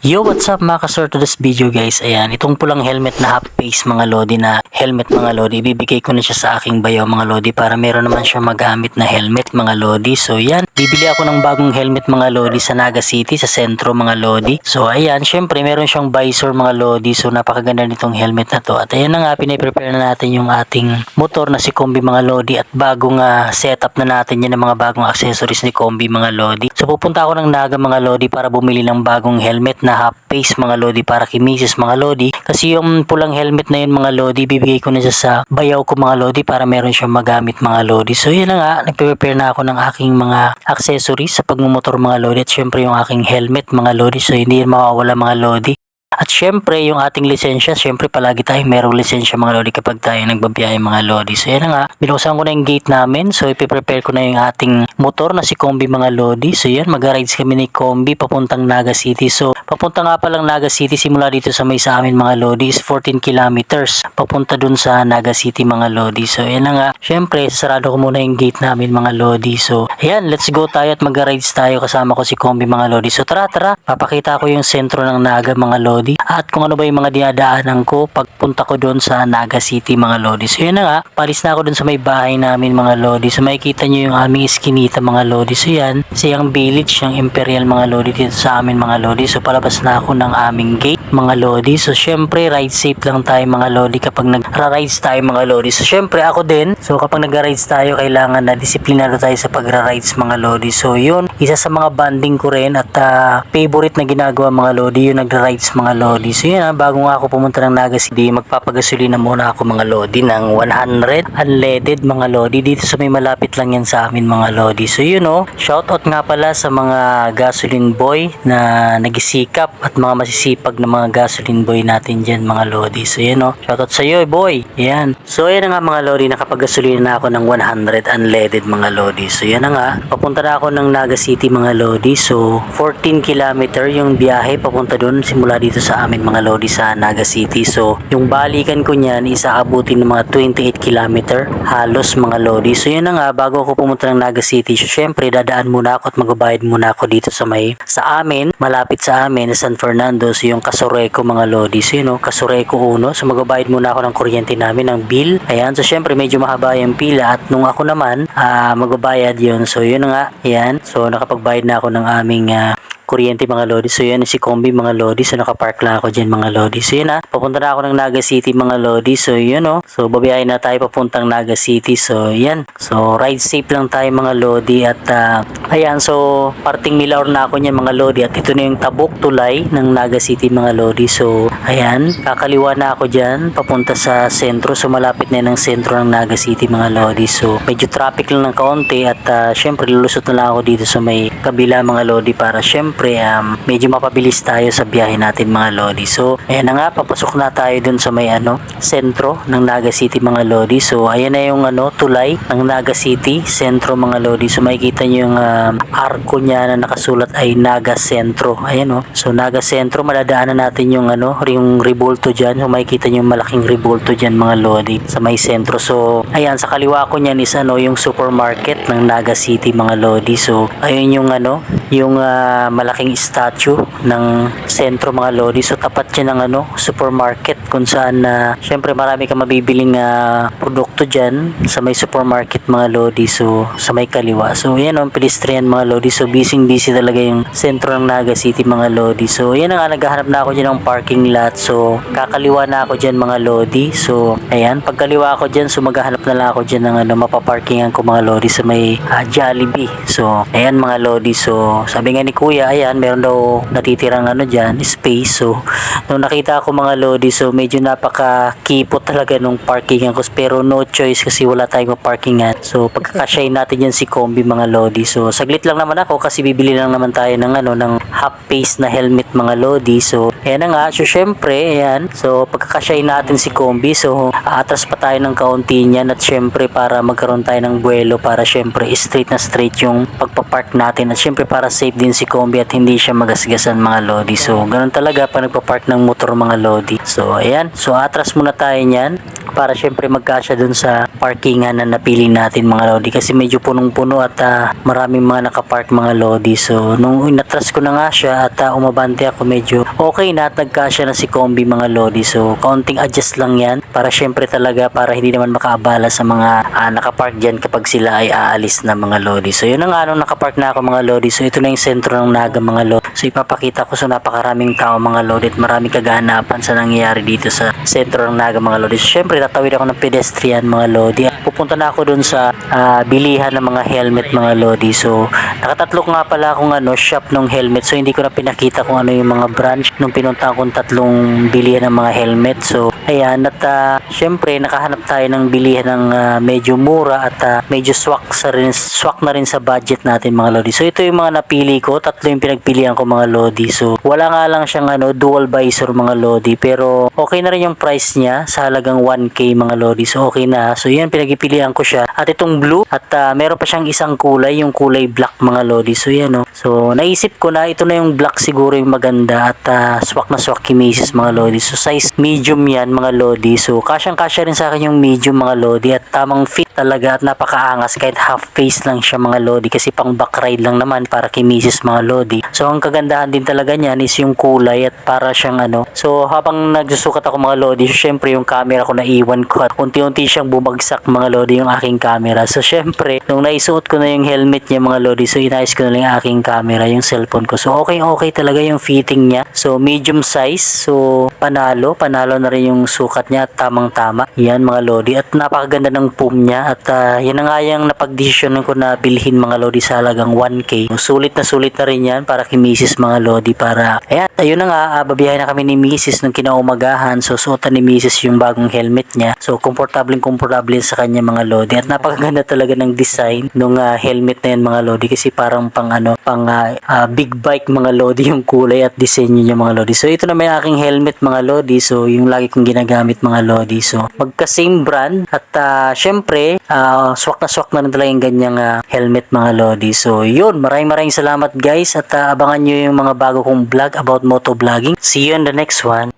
Yo, what's up mga kasor to this video guys? Ayan, itong pulang helmet na half face mga lodi na helmet mga lodi. Ibibigay ko na siya sa aking bayaw mga lodi para meron naman siya magamit na helmet mga lodi. So yan, bibili ako ng bagong helmet mga lodi sa Naga City sa sentro mga lodi. So ayan, syempre meron siyang visor mga lodi. So napakaganda nitong helmet na to. At ayan na nga, pinaprepare na natin yung ating motor na si Kombi mga lodi at bagong ah, setup na natin yan ng mga bagong accessories ni Kombi mga lodi. So pupunta ako ng Naga mga lodi para bumili ng bagong helmet na half face mga lodi para kay Mrs. mga lodi. Kasi yung pulang helmet na yun mga lodi, bibigay ko na siya sa bayaw ko mga lodi para meron siyang magamit mga lodi. So yun na nga, nagpe-prepare na ako ng aking mga accessories sa pagmumotor mga lodi at syempre yung aking helmet mga lodi. So hindi yan mawawala mga lodi. At syempre, yung ating lisensya, syempre palagi tayong merong lisensya mga lodi kapag tayo nagbabiyahe mga lodi. So yan nga, binuksan ko na yung gate namin. So ipiprepare ko na yung ating motor na si Kombi mga lodi. So yan, mag-rides kami ni Kombi papuntang Naga City. So papunta nga palang Naga City simula dito sa may sa amin mga lodi is 14 kilometers. Papunta dun sa Naga City mga lodi. So yan nga, syempre, sarado ko muna yung gate namin mga lodi. So ayan, let's go tayo at mag-rides tayo kasama ko si Kombi mga lodi. So tara, tara, papakita ko yung sentro ng Naga mga lodi at kung ano ba yung mga dinadaanan ko pagpunta ko doon sa Naga City mga lodi. So yun na nga, palis na ako doon sa may bahay namin mga lodi. So makikita nyo yung aming iskinita mga lodi. So yan, siyang village, yung Imperial mga lodi dito sa amin mga lodi. So palabas na ako ng aming gate mga lodi. So syempre ride safe lang tayo mga lodi kapag nagra-rides tayo mga lodi. So syempre ako din, so kapag nagra-rides tayo kailangan na disiplinado tayo sa pagra-rides mga lodi. So yun, isa sa mga banding ko rin at ah, favorite na ginagawa mga lodi yung nagra-rides mga lodi. So yun, ah, bago nga ako pumunta ng Naga City, magpapagasolina muna ako mga lodi ng 100 unleaded mga lodi. Dito sa may malapit lang yan sa amin mga lodi. So yun oh, shoutout nga pala sa mga gasoline boy na nagisikap at mga masisipag na mga gasoline boy natin dyan mga lodi. So yun oh, shoutout sa iyo boy. Yan. So na nga mga lodi, nakapagasolina na ako ng 100 unleaded mga lodi. So na nga, papunta na ako ng Naga City mga lodi. So 14 kilometer yung biyahe papunta doon simula dito sa amin mga lodi sa Naga City. So yung balikan ko niyan is aabutin ng mga 28 kilometer halos mga lodi. So yun na nga, bago ako pumunta ng Naga City, so syempre dadaan muna ako at magbabayad muna ako dito sa may sa amin, malapit sa amin San Fernando. So yung Kasureco mga lodi. So yun o, Kasureco uno. So magbabayad muna ako ng kuryente namin ng bill. Ayan, so syempre medyo mahaba yung pila at nung ako naman ah magbabayad yun. So yun na nga, yan. So nakapagbayad na ako ng aming ah, kuryente mga lodi. So yan si Kombi mga lodi. So nakapark lang ako dyan mga lodi. So yun ha. Papunta na ako ng Naga City mga lodi. So yun o. So babiyahin na tayo papuntang Naga City. So yan. So ride safe lang tayo mga lodi. At ah, ayan. So parting Milaor na ako niyan mga lodi. At ito na yung tabok tulay ng Naga City mga lodi. So ayan. Kakaliwa na ako dyan. Papunta sa sentro. So malapit na yan ang sentro ng Naga City mga lodi. So medyo traffic lang ng kaunti. At ah, syempre lulusot na lang ako dito sa may kabila mga lodi. Para syempre um, medyo mapabilis tayo sa biyahe natin mga lodi. So ayan na nga. Papasok na tayo dun sa may ano sentro ng Naga City mga lodi. So ayan na yung ano tulay ng Naga City sentro mga lodi. So makikita nyo yung um, arko niya na nakasulat ay Naga Sentro. Ayan oh. So Naga Sentro madadaanan natin yung ano yung Ribulto dyan. So makikita nyo yung malaking Ribulto dyan mga lodi sa may sentro. So ayan sa kaliwa ko niyan is ano yung supermarket ng Naga City mga lodi. So ayun yung ano yung ah, malaking statue ng sentro mga lodi. So tapat siya ng ano supermarket kung saan na syempre marami kang mabibiling ah, produkto dyan sa may supermarket mga lodi. So sa may kaliwa. So yan ang pedestrian mga lodi. So busy busy talaga yung sentro ng Naga City mga lodi. So yan na nga naghahanap na ako dyan ng parking lot. So kakaliwa na ako dyan mga lodi. So ayan pagkaliwa ako dyan so maghahanap na lang ako dyan ng ano mapaparkingan ko mga lodi sa may ah, Jollibee. So ayan mga lodi. So sabi nga ni kuya ayan meron daw natitirang ano dyan space. So nung nakita ko mga lodi so medyo napaka-kipot talaga nung parkingan ko pero no choice kasi wala tayong parkingan. So pagkakasyahin natin yan si Kombi mga lodi. So saglit lang naman ako kasi bibili lang naman tayo ng ano ng half face na helmet mga lodi. So ayan na nga. So syempre ayan. So pagkakasyahin natin si Kombi so aatras pa tayo ng kaunti niyan at syempre para magkaroon tayo ng buwelo para syempre straight na straight yung pagpapark natin at syempre para safe din si Kombi at hindi siya magasgasan mga lodi. So ganun talaga pag nagpa-park ng motor mga lodi. So ayan, so atras muna tayo niyan para syempre magkasya dun sa parkingan na napili natin mga lodi kasi medyo punong-puno at ah, maraming mga nakapark mga lodi. So nung inatras ko na nga siya at ah, umabante ako medyo okay na at nagkasya na si Combi mga lodi. So kaunting adjust lang yan para syempre talaga para hindi naman makaabala sa mga ah, nakapark dyan kapag sila ay aalis na mga lodi. So yun na nga nung nakapark na ako mga lodi so ito na yung sentro ng Naga mga lodi. So ipapakita ko. Sa napakaraming tao mga lodi at maraming kaganapan sa nangyayari dito sa sentro ng Naga mga lodi so syempre tatawid ako ng pedestrian mga lodi at pupunta na ako dun sa ah, bilihan ng mga helmet mga lodi so nakatatlo nga pala akong ano shop ng helmet. So hindi ko na pinakita kung ano yung mga branch nung pinunta akong tatlong bilihan ng mga helmet. So ayan at ah, syempre nakahanap tayo ng bilihan ng ah, medyo mura at ah, medyo swak sa rin swak na rin sa budget natin mga lodi so ito yung mga napili ko. Tatlo yung pinagpilian ko mga lodi so wala nga lang siyang ano dual visor mga lodi pero okay na rin yung price niya sa halagang 1k mga lodi so okay na. So yan pinagpilian ko siya. At itong blue at ah, meron pa siyang isang kulay yung kulay black mga lodi. So yan oh. so naisip ko na ito na yung black siguro yung maganda at ah, swak na swak kay mga lodi. So size medium yan mga lodi. So kasyang kasya rin sa akin yung medium mga lodi at tamang fit talaga at napakaangas. Kahit half face lang siya mga lodi kasi pang back ride lang naman para kay mga lodi. So ang kagandahan din talaga niyan is yung kulay at para siyang ano. So habang nagsusukat ako mga lodi so syempre yung camera ko naiwan ko at unti-unti siyang bumagsak mga lodi yung aking camera. So syempre nung naisuot ko na yung helmet niya mga lodi so inayos ko na lang yung aking camera yung cellphone ko. So okay okay talaga yung fitting niya. So medium size so panalo panalo na rin yung sukat niya at tamang tama yan mga lodi at napakaganda ng foam niya at ah, yan na nga yung napagdesisyon ko na bilhin mga lodi sa halagang 1k sulit na sulit na rin yan para kay Mrs. mga lodi para ayan ayun na nga uh, babiyahin na kami ni Mrs. nung kinaumagahan. So suotan ni Mrs. yung bagong helmet niya. So komportable komportable sa kanya mga lodi. At napakaganda talaga ng design nung ah, helmet na yan mga lodi. Kasi parang pang ano pang ah, ah, big bike mga lodi yung kulay at disenyo niya mga lodi. So ito na may aking helmet mga lodi. So yung lagi kong ginagamit mga lodi. So magka same brand. At ah, syempre ah, swak na swak na rin talaga yung ganyang ah, helmet mga lodi. So yun maraming maraming salamat guys. At ah, abangan nyo yung mga bago kong vlog about moto vlogging see you in the next one